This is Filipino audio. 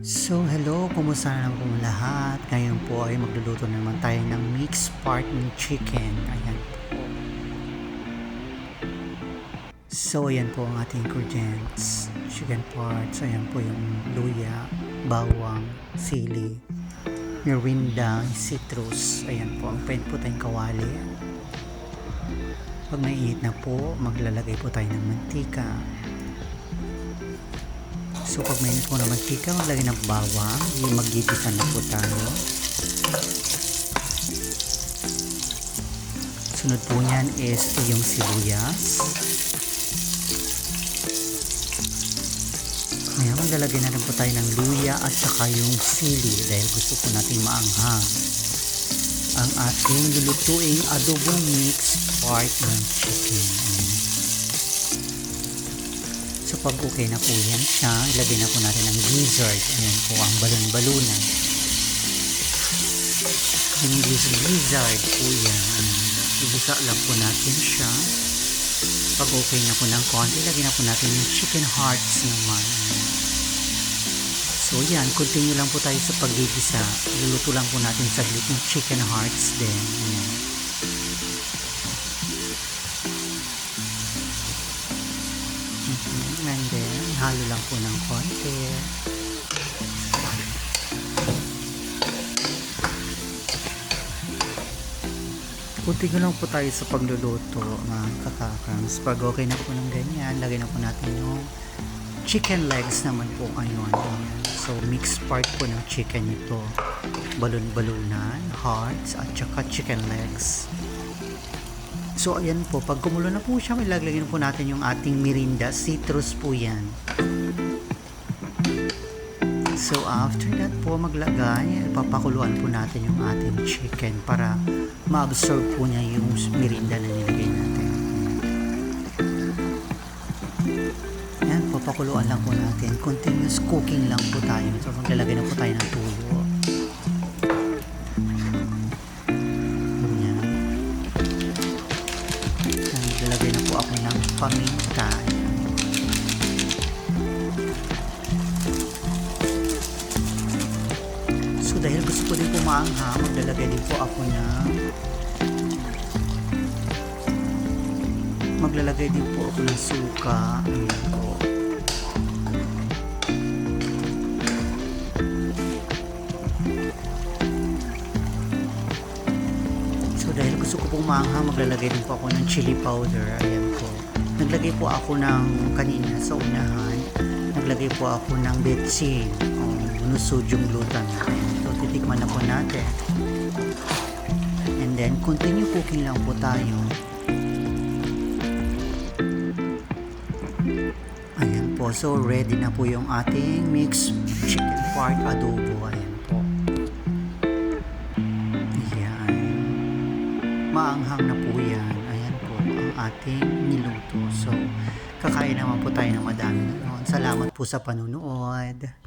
So, hello, kumusta na po lahat? Ngayon po ay magluluto na naman tayo ng mixed partner chicken. Ayan po. So, ayan po ang ating ingredients. Chicken parts, ayan po yung luya, bawang, sili, mirinda, citrus. Ayan po, ang pwede po tayong kawali. Pag naiinit na po, maglalagay po tayo ng mantika. So pag mainit po ng mantika, maglagay ng bawang, yung magigisa na po tayo. Sunod po niyan is yung sibuyas. Ngayon, maglalagay na rin po tayo ng luya at saka yung sili dahil gusto po natin maanghang ang ating lulutuing adobong mixed part ng chicken. Ayan. So pag okay na po yan siya, ilagay na po natin ang gizzard. Ayan po ang balon-balunan. Yung giz- gizzard po yan. Ibisa lang po natin siya. Pag okay na po ng konti, ilagay na po natin yung chicken hearts naman. So yan, continue lang po tayo sa paggigisa. Luluto lang po natin saglit yung chicken hearts din. Ayan. Halo lang po ng konti. Kunti lang po tayo sa pagluluto mga kakakams. Pag okay na po ng ganyan, lagay na po natin yung chicken legs naman po ngayon. So, mixed part po ng chicken ito. Balon-balunan, hearts, at saka chicken legs. So, ayan po. Pag kumulo na po siya, may lagay na po natin yung ating mirinda. Citrus po yan. So, after that po maglagay, papakuluan po natin yung ating chicken para ma-absorb po niya yung mirinda na nilagay natin. Yan, papakuluan lang po natin. Continuous cooking lang po tayo. So, maglalagay na po tayo ng tuyo. Po ako ng paminta. So dahil gusto ko din po maanghang, maglalagay din po ako ng maglalagay din po ako ng suka. Ayan po. So dahil gusto ko pong maanghang, maglalagay din po ako ng chili powder. Ayan po. Naglagay po ako ng kanina sa unahan. Naglagay po ako ng betsin o monosodium glutamate. Ayan. So titikman na po natin. And then continue cooking lang po tayo. Ayan po. So ready na po yung ating mixed chicken part adobo. Ayan. Maanghang na po yan. Ayan po ang ating niluto. So, kakain naman po tayo ng madami ngayon. Salamat po sa panunood.